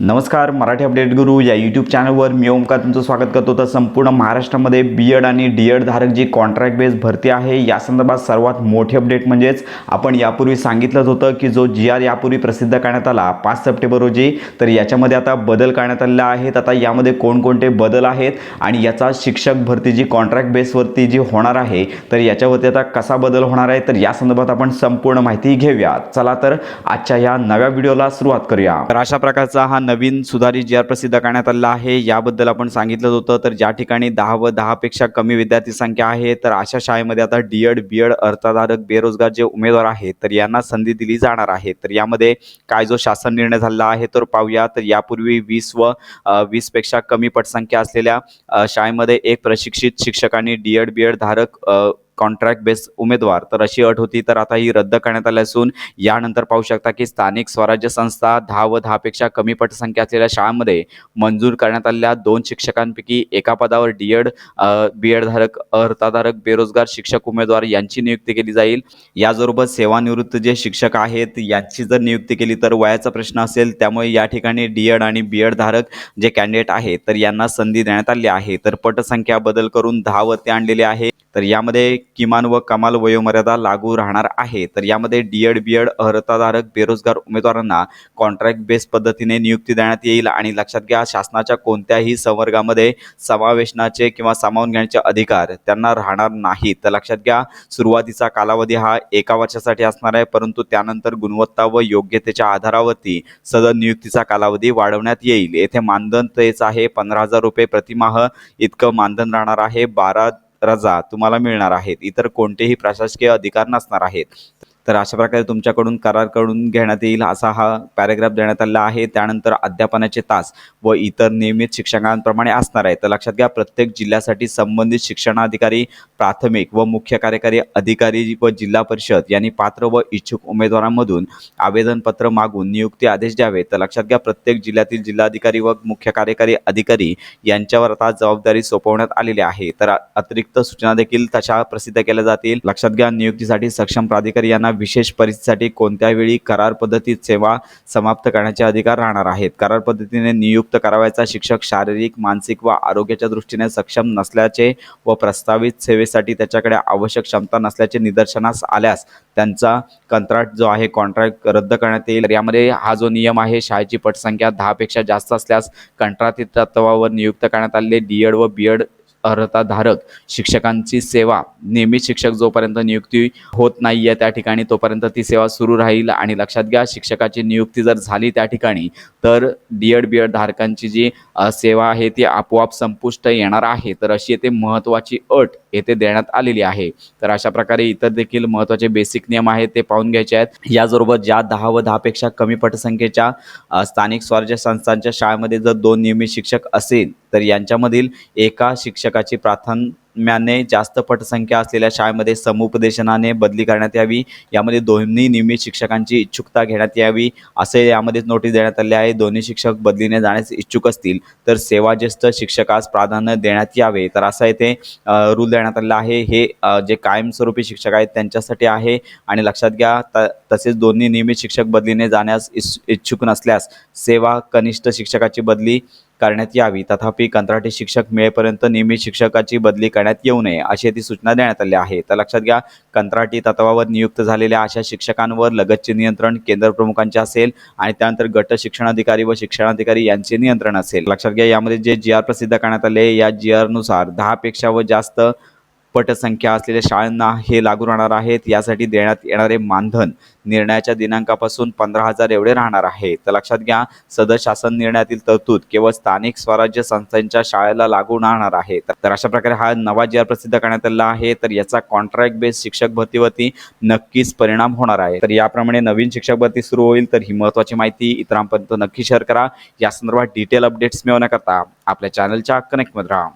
नमस्कार मराठी अपडेट गुरु या यूट्यूब चॅनलवर मी ओमकार तुमचं स्वागत करतो. तर संपूर्ण महाराष्ट्रामध्ये बी एड आणि डी एड धारक जी कॉन्ट्रॅक्ट बेस भरती आहे या संदर्भात सर्वात मोठी अपडेट म्हणजेच आपण यापूर्वी सांगितलंच होतं की जो जी आर यापूर्वी प्रसिद्ध करण्यात आला पाच सप्टेंबर रोजी तर याच्यामध्ये आता बदल करण्यात आलेला आहेत आता यामध्ये कोणकोणते बदल आहेत आणि याचा शिक्षक भरती जी कॉन्ट्रॅक्ट बेसवरती जी होणार आहे तर याच्यावरती आता कसा बदल होणार आहे तर या संदर्भात आपण संपूर्ण माहिती घेऊया चला तर आजच्या या नव्या व्हिडिओला सुरुवात करूया. तर अशा प्रकारचा हा नवीन सुधारित जी आर प्रसिद्ध करण्यात आलेला आहे याबद्दल आपण सांगितलं होतं. तर ज्या ठिकाणी दहा व दहापेक्षा कमी विद्यार्थी संख्या आहे तर अशा शाळेमध्ये आता डी एड बी एड अर्थधारक बेरोजगार जे उमेदवार आहेत तर यांना संधी दिली जाणार आहे. तर यामध्ये काय जो शासन निर्णय झाला आहे तर पाहूया. तर यापूर्वी वीस व वीसपेक्षा कमी पटसंख्या असलेल्या शाळेमध्ये एक प्रशिक्षित शिक्षकांनी डी एड बी एड धारक कॉन्ट्रॅक्ट बेस उमेदवार. तर अशी अट होती तर आता ही रद्द करण्यात आली असून यानंतर पाहू शकता की स्थानिक स्वराज्य संस्था दहा व दहापेक्षा कमी पटसंख्या असलेल्या शाळांमध्ये मंजूर करण्यात आलेल्या दोन शिक्षकांपैकी एका पदावर डी एड बी एडधारक बेरोजगार शिक्षक उमेदवार यांची नियुक्ती केली जाईल. याचबरोबर सेवानिवृत्त जे शिक्षक आहेत यांची जर नियुक्ती केली तर वयाचा प्रश्न असेल त्यामुळे या ठिकाणी डी एड आणि बी एड धारक जे कॅन्डिडेट आहेत तर यांना संधी देण्यात आली आहे. तर पटसंख्या बदल करून दहा वरती आणलेली आहे. तर यामध्ये किमान व कमाल वयोमर्यादा लागू राहणार आहे. तर यामध्ये डी एड बी एड अर्हताधारक बेरोजगार उमेदवारांना कॉन्ट्रॅक्ट बेस पद्धतीने नियुक्ती देण्यात येईल आणि लक्षात घ्या शासनाच्या कोणत्याही संवर्गामध्ये समावेशनाचे किंवा सामावून घेण्याचे अधिकार त्यांना राहणार नाहीत. तर लक्षात घ्या सुरुवातीचा कालावधी हा एका वर्षासाठी असणार आहे परंतु त्यानंतर गुणवत्ता व योग्यतेच्या आधारावरती सदर नियुक्तीचा कालावधी वाढवण्यात येईल. येथे मानधन तेच आहे पंधरा हजार रुपये प्रतिमाह इतकं मानधन राहणार आहे बारा रजा तुम्हाला मिळणार आहेत. इतर कोणतेही प्रशासकीय अधिकार नसणार आहेत. तर अशा प्रकारे तुमच्याकडून करार करून घेण्यात येईल असा हा पॅरेग्राफ देण्यात आलेला आहे. त्यानंतर अध्यापनाचे तास व इतर नियमित शिक्षकांप्रमाणे असणार आहे. तर लक्षात घ्या प्रत्येक जिल्ह्यासाठी संबंधित शिक्षणाधिकारी प्राथमिक व मुख्य कार्यकारी अधिकारी व जिल्हा परिषद यांनी पात्र व इच्छुक उमेदवारांमधून आवेदनपत्र मागून नियुक्ती आदेश द्यावे. तर लक्षात घ्या प्रत्येक जिल्ह्यातील जिल्हाधिकारी व मुख्य कार्यकारी अधिकारी यांच्यावर आता जबाबदारी सोपवण्यात आलेली आहे. तर अतिरिक्त सूचना देखील तशा प्रसिद्ध केल्या जातील. लक्षात घ्या नियुक्तीसाठी सक्षम प्राधिकारी यांना विशेष परिस्थितीसाठी कोणत्या वेळी करार पद्धतीत सेवा समाप्त करण्याचे अधिकार राहणार आहेत. करार पद्धतीने नियुक्त करावयाचा शिक्षक शारीरिक मानसिक व आरोग्याच्या दृष्टीने सक्षम नसल्याचे व प्रस्तावित सेवेसाठी त्याच्याकडे आवश्यक क्षमता नसल्याचे निदर्शनास आल्यास त्यांचा कंत्राट जो आहे कॉन्ट्रॅक्ट रद्द करण्यात येईल. यामध्ये हा जो नियम आहे शाळेची पटसंख्या दहापेक्षा जास्त असल्यास कंत्राटी तत्वावर नियुक्त करण्यात आलेले डी एड व बी एड अर्हताधारक शिक्षकांची सेवा. नियमित शिक्षक जोपर्यंत नियुक्ती होत नाही आहे त्या ठिकाणी तोपर्यंत ती सेवा सुरू राहील. आणि लक्षात घ्या शिक्षकाची नियुक्ती जर झाली त्या ठिकाणी तर डी एड बी एड धारकांची जी सेवा आहे ती आपोआप संपुष्ट येणार आहे. तर अशी येथे महत्त्वाची अट येथे देण्यात आलेली आहे. तर अशा प्रकारे इतर देखील महत्त्वाचे बेसिक नियम आहेत ते पाहून घ्यायचे आहेत. याचबरोबर ज्या दहा व दहापेक्षा कमी पटसंख्येच्या स्थानिक स्वराज्य संस्थांच्या शाळेमध्ये जर दोन नियमित शिक्षक असेल तर यांच्यामधील एका शिक्षकाची म्याने जास्त पटसंख्या असलेल्या शाळेमध्ये समुपदेशनाने बदली करण्यात यावी. यामध्ये दोन्ही नियमित शिक्षकांची इच्छुकता घेण्यात यावी असे यामध्ये नोटीस देण्यात आले आहे. दोन्ही शिक्षक बदलीने जाण्यास इच्छुक असतील तर सेवाज्येष्ठ शिक्षकास प्राधान्य देण्यात यावे. तर असं येथे रूल देण्यात आलेला आहे. हे जे कायमस्वरूपी शिक्षक आहेत त्यांच्यासाठी आहे. आणि लक्षात घ्या त तसेच दोन्ही नियमित शिक्षक बदलीने जाण्यास इच्छुक नसल्यास सेवा कनिष्ठ शिक्षकाची बदली करण्यात यावी. तथापि कंत्राटी शिक्षक मिळेपर्यंत नियमित शिक्षकाची बदली करण्यात येऊ नये अशी ती सूचना देण्यात आली आहे. तर लक्षात घ्या कंत्राटी तत्वावर नियुक्त झालेल्या अशा शिक्षकांवर लगतचे नियंत्रण केंद्र प्रमुखांचे असेल आणि त्यानंतर गट शिक्षणाधिकारी व शिक्षणाधिकारी यांचे नियंत्रण असेल. लक्षात घ्या यामध्ये जे जी आर प्रसिद्ध करण्यात आले या जी आरनुसार दहापेक्षा व जास्त पटसंख्या असलेल्या शाळांना हे लागू राहणार आहेत. यासाठी देण्यात येणारे मानधन निर्णयाच्या दिनांकापासून पंधरा हजार एवढे राहणार आहे. तर लक्षात घ्या सदर शासन निर्णयातील तरतूद केवळ स्थानिक स्वराज्य संस्थांच्या शाळेला लागू राहणार आहे. तर अशा प्रकारे हा नवा जी आर प्रसिद्ध करण्यात आलेला आहे. तर याचा कॉन्ट्रॅक्ट बेस्ड शिक्षक भरतीवरती नक्कीच परिणाम होणार आहे. तर याप्रमाणे नवीन शिक्षक भरती सुरू होईल. तर ही महत्त्वाची माहिती इतरांपर्यंत नक्की शेअर करा. या संदर्भात डिटेल अपडेट्स मिळवण्याकरता आपल्या चॅनलच्या कनेक्टमध्ये राहा